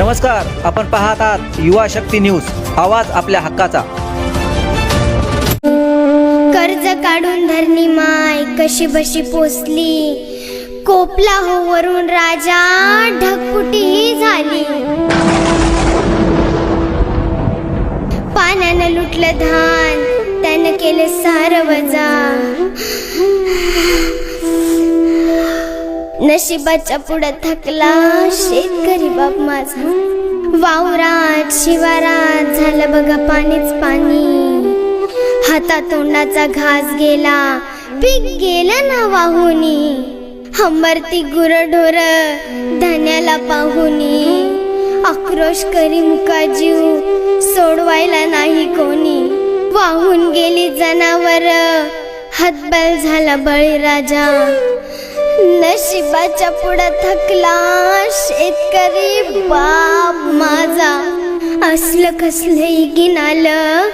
नमस्कार आपण पाहत आहात युवा शक्ती न्यूज आवाज आपल्या हक्काचा. कर्ज काढून धरणी माय कशी बशी पोचली कोपला हो वरून राजा ढगफुटी झाली. पाण्यानं लुटलं धान त्यानं केलं सार नशिबाच्या पुढं थकला शेतकरी बाप माझा. वावरात शिवारात झालं बघा पाणीच पाणी. हातातोंडाचा घास गेला पीक गेलं ना वाहुनी. हंबरती गुरढोर धन्याला पाहुनी. आक्रोश करी मुका जीव सोडवायला नाही कोणी. वाहून गेली जनावर हातबल झाला बळीराजा. नशिबाच्या पुढं थकला शेतकरी बाप माझा. असलं कसलं इगिन आलं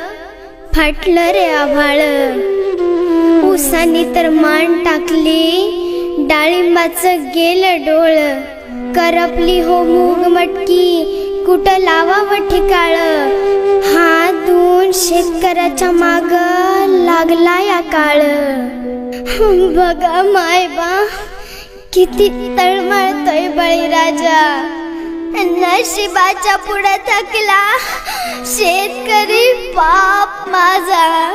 फाटलं रे आभाळ. उसानी तर मान टाकली डाळिंबाचं गेलं डोळ. करपली हो मूग मटकी कुठं लावावं ठिकाळ? हा दोन शेतकऱ्याच्या माग लागला या काळ. बघा मायबा. किती तळमळतोय बळीराजा. नशिबाच्या पुढे थकला. शेतकरी बाप माझा.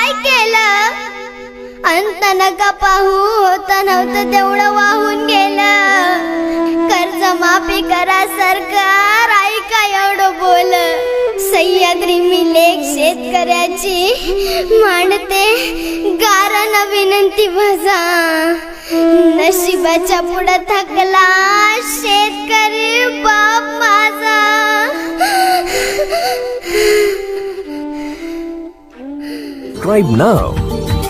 नका पाहू होत नव्हतं तेवढं वाहून गेलं. कर्ज माफी करा सरकार ऐका एवढं बोल. सह्याद्री मी शेतकऱ्याची मांडते गारण विनंती भजा. नशिबाच्या पुढं थकला शेतकरी बाप माझा. Subscribe now.